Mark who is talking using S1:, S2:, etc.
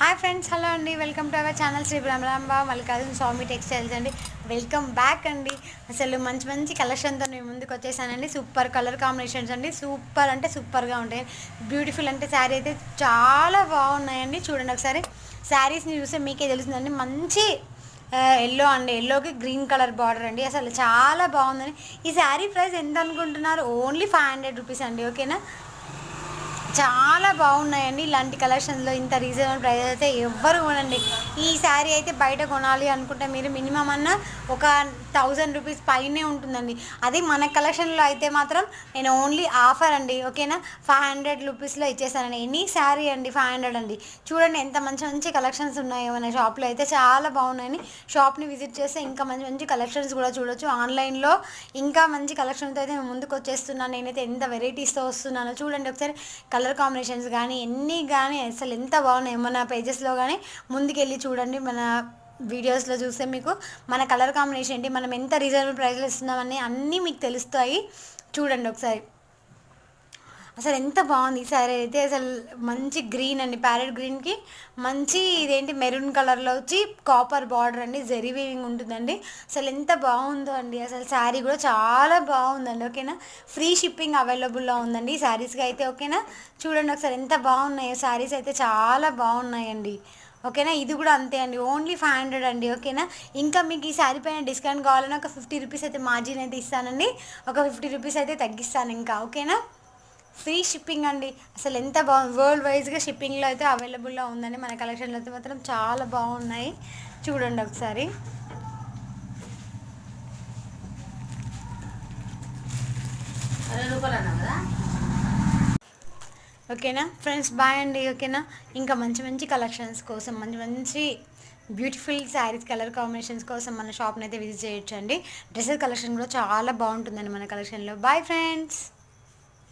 S1: Hi friends hello అండి. Welcome to our channel Shri Brahmaramba Mallikarjuna Swami textiles అండి. Welcome back అండి. అసలు మంచి మంచి కలెక్షన్తో నేను ముందుకు వచ్చేసానండి. సూపర్ కలర్ కాంబినేషన్స్ అండి. సూపర్ అంటే సూపర్గా ఉంటాయి. బ్యూటిఫుల్ అంటే శారీ అయితే చాలా బాగున్నాయండి. చూడండి ఒకసారి. శారీస్ని చూస్తే మీకే తెలుస్తుందండి. మంచి ఎల్లో అండి. ఎల్లోకి గ్రీన్ కలర్ బార్డర్ అండి. అసలు చాలా బాగుందండి. ఈ శారీ ప్రైస్ ఎంత అనుకుంటున్నారు? ఓన్లీ ఫైవ్ హండ్రెడ్ రూపీస్ అండి. ఓకేనా? చాలా బాగున్నాయండి. ఇలాంటి కలెక్షన్లో ఇంత రీజనబుల్ ప్రైస్ అయితే ఎవ్వరు కొనండి. ఈ శారీ అయితే బయట కొనాలి అనుకుంటే మీరు మినిమం అన్న ఒక థౌజండ్ రూపీస్ పైనే ఉంటుందండి. అది మన కలెక్షన్లో అయితే మాత్రం నేను ఓన్లీ ఆఫర్ అండి. ఓకేనా? ఫైవ్ హండ్రెడ్ రూపీస్లో ఇచ్చేసానండి. ఎనీ శారీ అండి ఫైవ్ హండ్రెడ్ అండి. చూడండి ఎంత మంచి మంచి కలెక్షన్స్ ఉన్నాయో మన షాప్లో అయితే చాలా బాగున్నాయని షాప్ని విజిట్ చేస్తే ఇంకా మంచి మంచి కలెక్షన్స్ కూడా చూడొచ్చు. ఆన్లైన్లో ఇంకా మంచి కలెక్షన్తో అయితే ముందుకు వచ్చేస్తున్నాను నేనైతే ఎంత వెరైటీస్తో వస్తున్నానో చూడండి ఒకసారి. కలర్ కలర్ కాంబినేషన్స్ కానీ ఎన్ని కానీ అసలు ఎంత బాగున్నాయి మన పేజెస్లో కానీ ముందుకెళ్ళి చూడండి. మన వీడియోస్లో చూస్తే మీకు మన కలర్ కాంబినేషన్ ఏంటి మనం ఎంత రీజనబుల్ ప్రైస్లో ఇస్తున్నామని అన్నీ మీకు తెలుస్తాయి. చూడండి ఒకసారి. అసలు ఎంత బాగుంది ఈ సారీ అయితే. అసలు మంచి గ్రీన్ అండి ప్యారెట్ గ్రీన్కి. మంచి ఇదేంటి మెరూన్ కలర్లో వచ్చి కాపర్ బార్డర్ అండి జెరీ వీవింగ్ ఉంటుందండి. అసలు ఎంత బాగుందో అండి. అసలు శారీ కూడా చాలా బాగుందండి ఓకేనా? ఫ్రీ షిప్పింగ్ అవైలబుల్లో ఉందండి ఈ శారీస్కి అయితే ఓకేనా? చూడండి ఒకసారి ఎంత బాగున్నాయో. శారీస్ అయితే చాలా బాగున్నాయండి ఓకేనా? ఇది కూడా అంతే అండి ఓన్లీ ఫైవ్ హండ్రెడ్ అండి ఓకేనా? ఇంకా మీకు ఈ శారీ పైన డిస్కౌంట్ కావాలన్నా ఒక ఫిఫ్టీ రూపీస్ అయితే మార్జిన్ అయితే ఇస్తానండి. ఒక ఫిఫ్టీ రూపీస్ అయితే తగ్గిస్తాను ఇంకా ఓకేనా? ఫ్రీ షిప్పింగ్ అండి. అసలు ఎంత బాగుంది వరల్డ్ వైజ్గా షిప్పింగ్లో అయితే అవైలబుల్లో ఉందండి. మన కలెక్షన్లో అయితే మాత్రం చాలా బాగున్నాయి. చూడండి ఒకసారి. ఓకేనా? ఫ్రెండ్స్ బాయ్ అండి. ఓకేనా? ఇంకా మంచి మంచి కలెక్షన్స్ కోసం మంచి మంచి బ్యూటిఫుల్ శారీస్ కలర్ కాంబినేషన్స్ కోసం మన షాప్ని అయితే విజిట్ చేయొచ్చండి. డ్రెస్సెస్ కలెక్షన్ కూడా చాలా బాగుంటుందండి మన కలెక్షన్లో బాయ్ ఫ్రెండ్స్